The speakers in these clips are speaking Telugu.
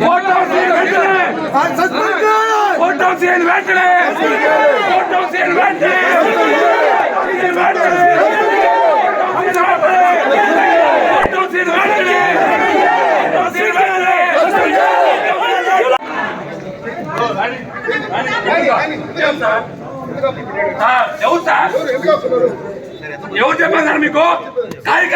ఫోటో సీన్ వెంటనే ఫోటో సీన్ వెంటనే ఫోటో సీన్ వెంటనే సీన్ వెంటనే ఫోటో సీన్ వెంటనే ఫోటో సీన్ వెంటనే సార్, ఎవరు సార్ ఎవరు చెప్పారు సార్ మీకు కార్యకర్తలు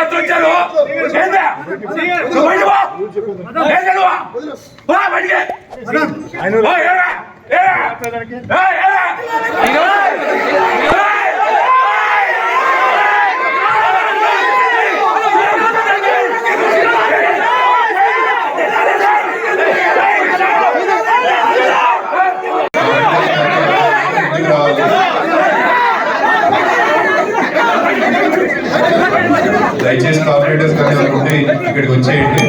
దయచేసి కార్పొరేటర్స్ కానీ అనుకుంటే ఇక్కడికి వచ్చేయండి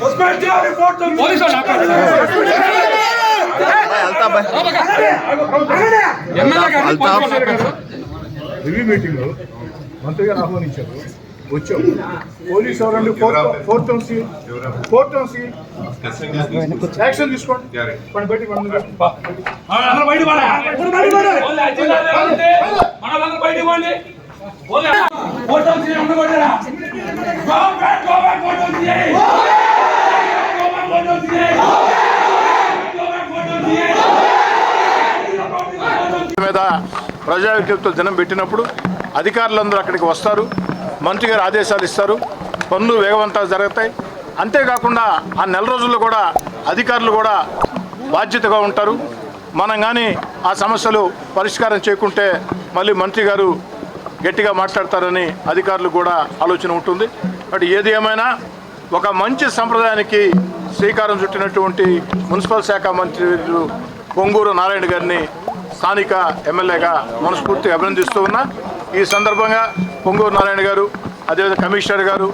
ಸಸ್ಪೆಂಡ್ ಯಾ report police Altaf Altaf review meeting మంత్రి గారు ఆహ్వానించారు. వచ్చాం. పోలీస్ ఎవరండి fourth town C. Fourth town C. Action తీసుకోండి. పని. మీద ప్రజా విజ్ఞప్తులు దినం పెట్టినప్పుడు అధికారులందరూ అక్కడికి వస్తారు. మంత్రి గారు ఆదేశాలు ఇస్తారు. పనులు వేగవంతాలు జరుగుతాయి. అంతేకాకుండా ఆ నెల రోజుల్లో కూడా అధికారులు కూడా బాధ్యతగా ఉంటారు. మనం కానీ ఆ సమస్యలు పరిష్కారం చేయకుంటే మళ్ళీ మంత్రి గారు గట్టిగా మాట్లాడతారని అధికారులు కూడా ఆలోచన ఉంటుంది. బట్ ఏది ఏమైనా ఒక మంచి సంప్రదాయానికి శ్రీకారం చుట్టినటువంటి మున్సిపల్ శాఖ మంత్రి పొంగూరు నారాయణ గారిని స్థానిక ఎమ్మెల్యేగా మనస్ఫూర్తిగా అభినందిస్తూ ఉన్నా. ఈ సందర్భంగా పొంగూరు నారాయణ గారు అదేవిధంగా కమిషనర్ గారు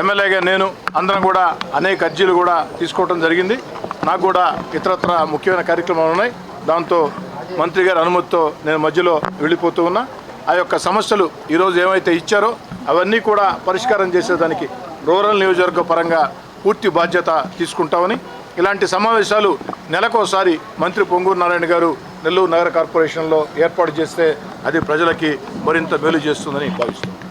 ఎమ్మెల్యేగా నేను అందరం కూడా అనేక అర్జీలు కూడా తీసుకోవడం జరిగింది. నాకు కూడా ఇతరత్ర ముఖ్యమైన కార్యక్రమాలు ఉన్నాయి. దాంతో మంత్రి గారి అనుమతితో నేను మధ్యలో వెళ్ళిపోతూ ఉన్నా. ఆ యొక్క సమస్యలు ఈరోజు ఏమైతే ఇచ్చారో అవన్నీ కూడా పరిష్కారం చేసేదానికి రూరల్ నియోజకవర్గ పరంగా పూర్తి బాధ్యత తీసుకుంటామని ఇలాంటి సమావేశాలు నెలకోసారి మంత్రి పొంగూరు నారాయణ గారు నెల్లూరు నగర కార్పొరేషన్లో ఏర్పాటు చేస్తే అది ప్రజలకి మరింత మేలు చేస్తుందని భావిస్తున్నాను